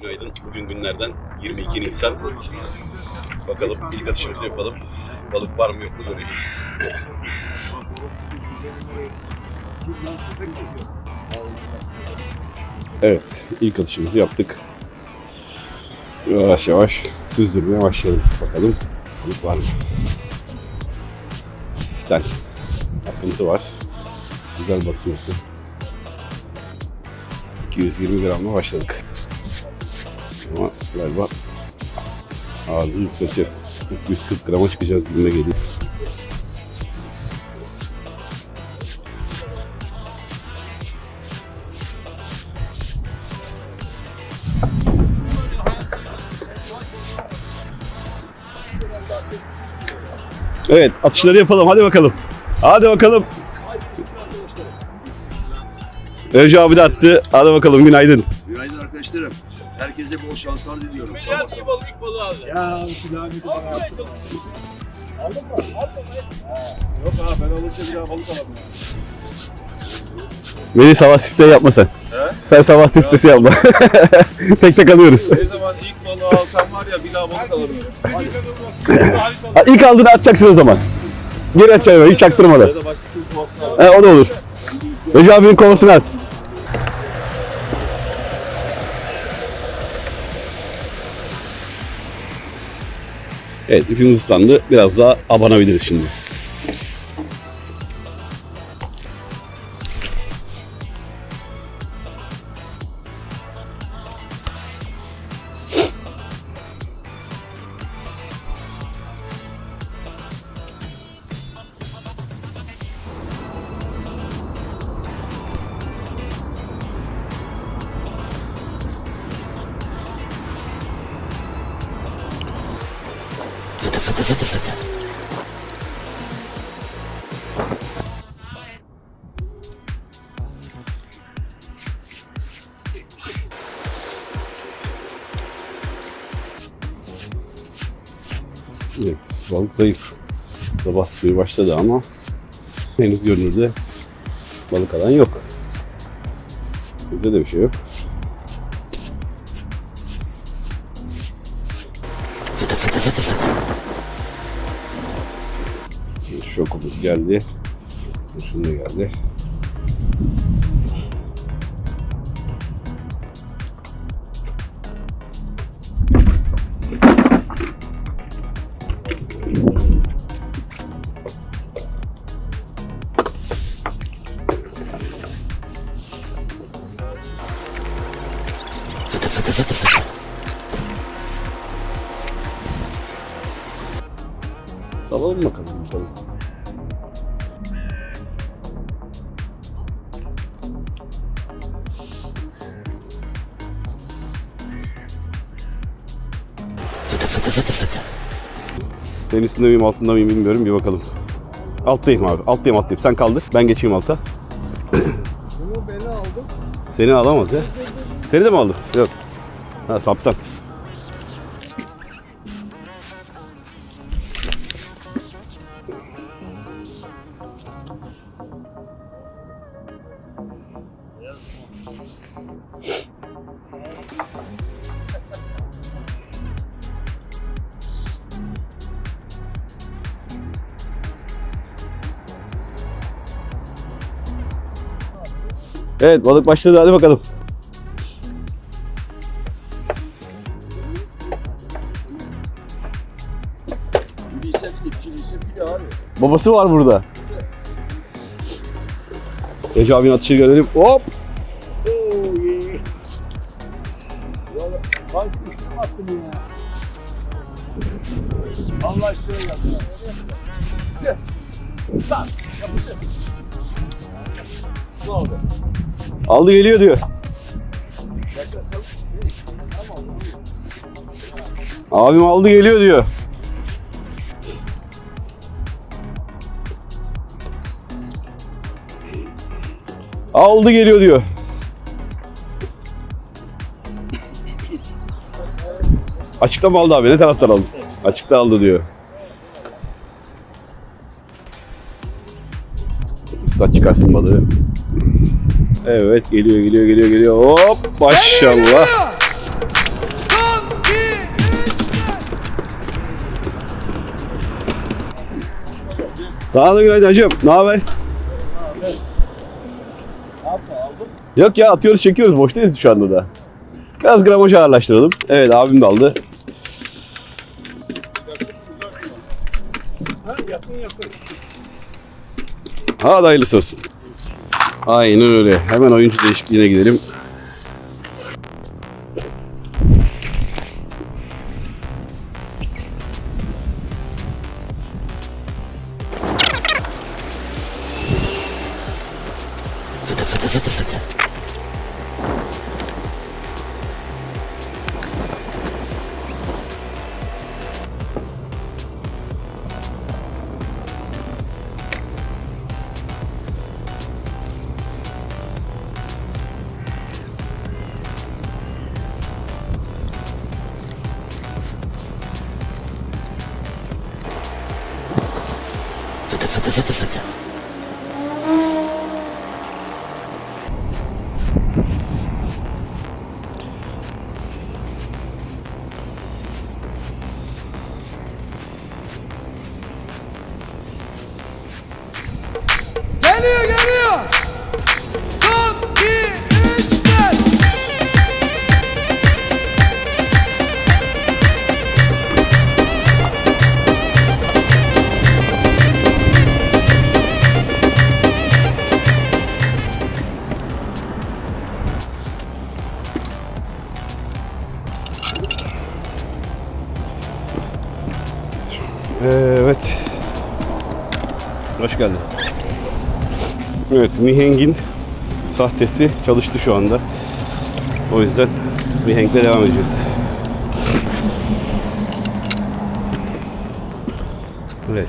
günaydın. Bugün günlerden 22 Nisan. Bakalım ilk atışımızı yapalım. Balık var mı yok mu göreceğiz. Evet, ilk atışımızı yaptık. Yavaş yavaş süzdürmeye başlayalım. Bakalım balık var mı? Bir tane akıntı var. Güzel basıyorsun. 220 gramla başladık. Ama galiba ağırlığı yükselteceğiz. 340 grama çıkacağız gibime geliyor. Evet atışları yapalım hadi bakalım. Hadi bakalım. Önce abi de attı. Hadi bakalım günaydın. Günaydın arkadaşlarım. Herkese bol şanslar diliyorum. Sabah Beyaz sabah. balık ilk balığı aldı. Ya silahını bana Almaya attı. Aldın mı? Aldın mı? Yok abi ben alırsa bir daha balık alamam. Beni sabah siftesi yapma sen. Sen sabah siftesi yapma. tek tek alıyoruz. Ne zaman ilk balığı alsam var ya bir daha balık alırım. Ha, İlk aldığını atacaksın o zaman. Geri atacaksın hiç çaktırmadan. Ya da başka Türk kovasını al. He, o da olur. Recep abinin kovasını at. Evet ipimiz ıslandı. Biraz daha abanabiliriz şimdi. Balık zayıf. Sabah suyu başladı ama henüz görünürde balık alan yok. Bizde de bir şey yok. Şokumuz geldi. Şunu da geldi. Salalım bakalım. bakalım. Senin üstünde miyim altında mıyım bilmiyorum bir bakalım. Alttayım abi. Alttayım alttayım. Sen kaldır. Ben geçeyim alta. Bunu beni aldım. Seni alamaz ya. Seni de mi aldı? Yok. Ha saptan. Evet balık başladı hadi bakalım. Babası var burada. Recep abinin atışı görelim. Hop! Allah aşkına yaptı. Lan? Aldı geliyor diyor. Abim aldı geliyor diyor. Aldı geliyor diyor. Açıkta mı aldı abi? Ne taraftan aldı? Açıkta aldı diyor. Usta çıkarsın balığı. Evet geliyor geliyor geliyor geliyor. Hop maşallah. Son, iki, üç, hacım. Ne haber? Yok ya atıyoruz çekiyoruz. Boştayız şu anda da. Biraz gramajı ağırlaştıralım. Evet abim de aldı. Ha, hayırlısı olsun. Aynen öyle. Hemen oyuncu değişikliğine gidelim. Hoş geldin. Evet, Miheng'in sahtesi çalıştı şu anda. O yüzden Miheng'le devam edeceğiz. Evet.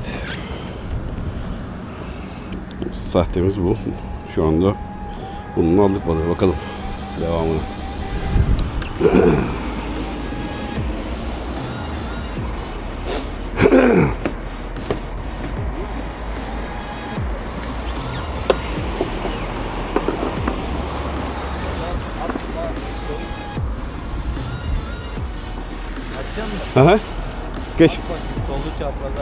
Sahtemiz bu. Şu anda bunu aldık balığı. Bakalım devamını. Aha. Geç. Soldu çaprazda.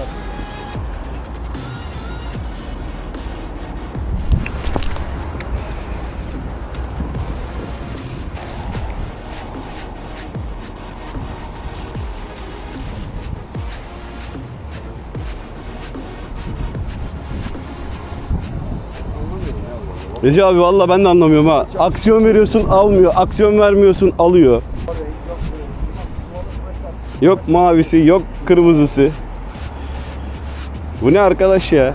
Recep abi valla ben de anlamıyorum ha. Aksiyon veriyorsun almıyor. Aksiyon vermiyorsun alıyor. Yok mavisi yok kırmızısı. Bu ne arkadaş ya?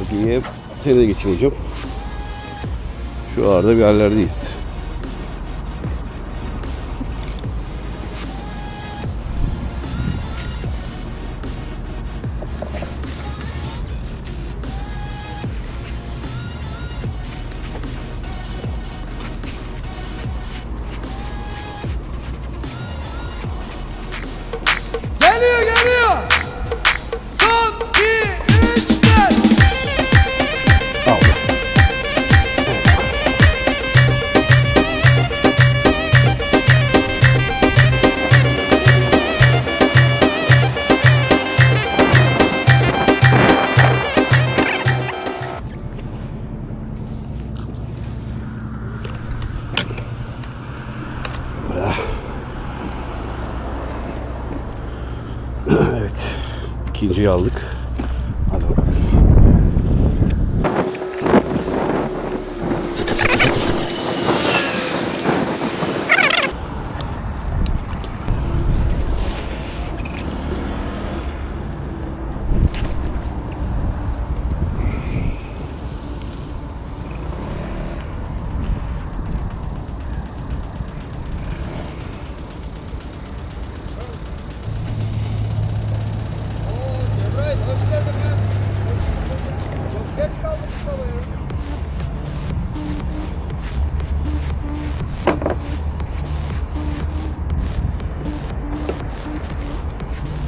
Bakayım. Seni de geçeyim hocam. Şu arada bir yerlerdeyiz. Aldık.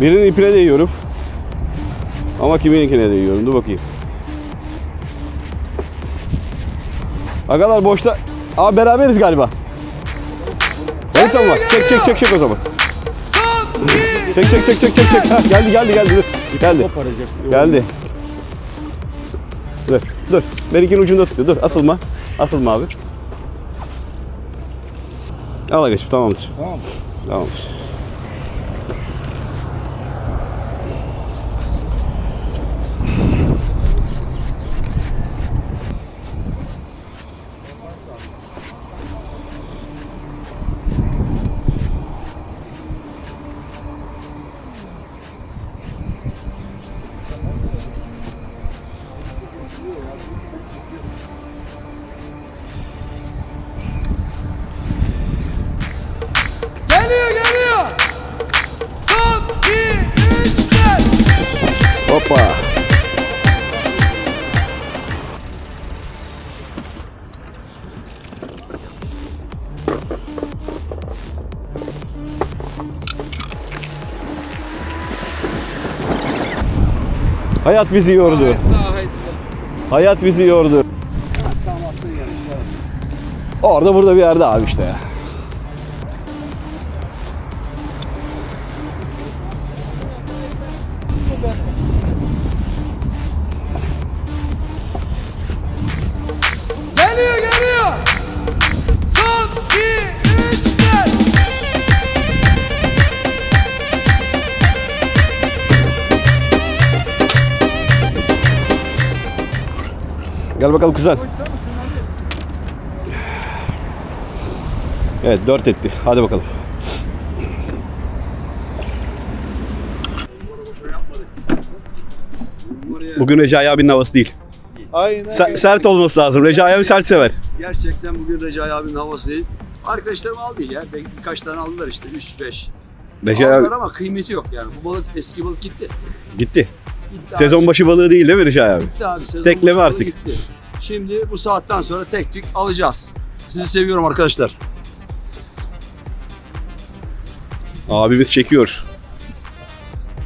Birinin ipine değiyorum. Ama kimininkine değiyorum. Dur bakayım. Agalar boşta. Aa beraberiz galiba. Evet tamam. Çek çek çek çek o zaman. Çek çek çek çek çek çek. Ha, geldi geldi geldi. Dur. Geldi. Geldi. Dur dur. Benimkinin ucunda tutuyor. Dur asılma. Asılma abi. Al agacım tamamdır. Tamam. Tamamdır. Hayat bizi yordu. Hayat bizi yordu. Orada burada bir yerde abi işte ya. Bakalım kuzen. Evet 4 etti. Hadi bakalım. Bugün Recai abinin havası değil. Aynen. Se- sert olması lazım. Recai abi sert sever. Gerçekten bugün Recai abinin havası değil. Arkadaşlarım aldı ya. Bir- Birkaç tane aldılar işte. 3-5. Recai abi ama kıymeti yok yani. Bu balık eski balık gitti. gitti. Gitti Sezon abi. başı balığı değil değil mi Recai abi? Gitti abi. Sezon Tekleme artık. Gitti. Şimdi bu saatten sonra tek tük alacağız. Sizi seviyorum arkadaşlar. Abimiz çekiyor.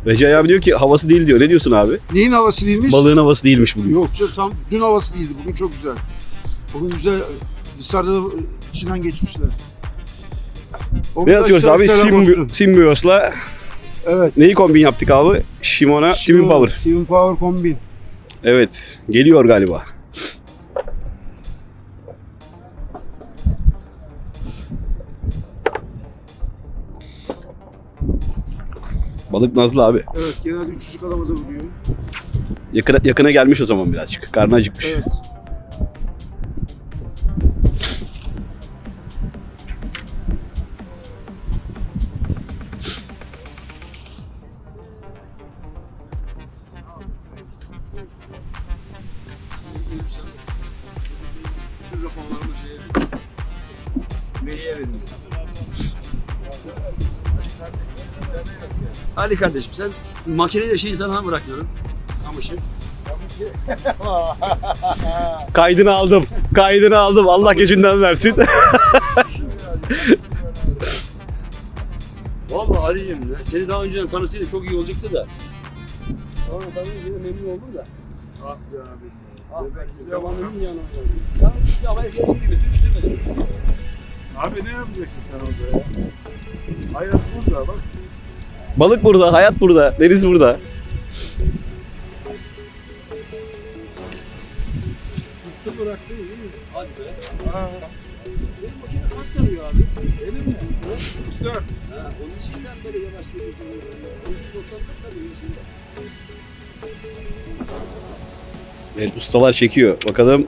Recai abi diyor ki havası değil diyor. Ne diyorsun abi? Neyin havası değilmiş? Balığın havası değilmiş bugün. Yok canım tam dün havası değildi. Bugün çok güzel. Bugün güzel dışarıda da içinden geçmişler. Ne atıyoruz abi? Simbi- olsun. Symbios'la Evet. neyi kombin yaptık abi? Shimona, Twin Power. Twin Power kombin. Evet. Geliyor galiba. Balık nazlı abi. Evet genelde üçüncü kalamada vuruyor. Yakına, yakına gelmiş o zaman birazcık. Karnı acıkmış. Evet. Melih'e verin. Ali kardeşim sen makineyle şeyi sana bırakıyorum. Kamışı. Kaydını aldım. Kaydını aldım. Allah gecinden versin. Vallahi Ali'cim seni daha önceden tanısaydı çok iyi olacaktı da. Sonra tanıyınca memnun oldum da. Ah be abi. Ah ben zamanının yanı Sen ama geldiği gibi bitirmedin. Abi ne yapacaksın sen orada ya? Hayat burada bak. Balık burada, hayat burada, deniz burada. Tuttu bıraktı değil mi? Hadi be. Ha. Benim makine kaç sarıyor abi? Benim mi? 34. Ha, onun için sen böyle yavaş geliyorsun. 90 sarıyor şimdi. Evet ustalar çekiyor. Bakalım.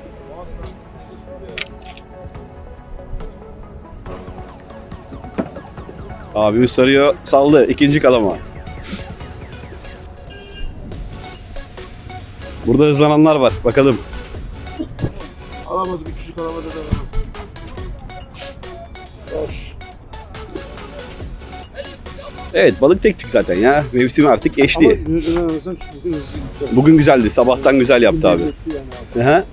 Abimiz sarıyor. Saldı. İkinci kalama. Burada hızlananlar var. Bakalım. Alamadık üçüncü kalamada da. Evet balık tektik zaten ya. Mevsimi artık Ama geçti. bugün hızlı gitti. Bugün güzeldi. Sabahtan güzel yaptı abi. Lezzetli yani abi. Aha.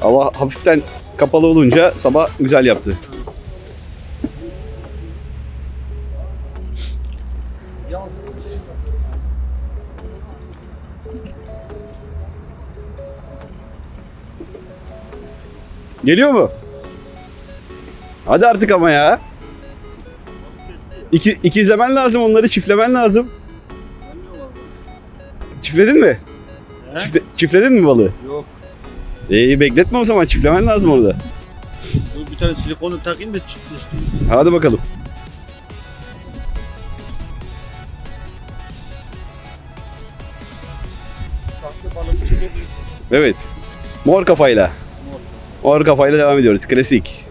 Hava hafiften kapalı olunca sabah güzel yaptı. Geliyor mu? Hadi artık ama ya. İki, ikizlemen lazım onları çiftlemen lazım. Çiftledin mi? Çifte, çiftledin mi balığı? Yok. İyi bekletme o zaman çiftlemen lazım orada. Dur bir tane silikonu takayım da işte. Hadi bakalım. Farklı. Evet. Mor kafayla. Mor kafayla devam ediyoruz. Klasik.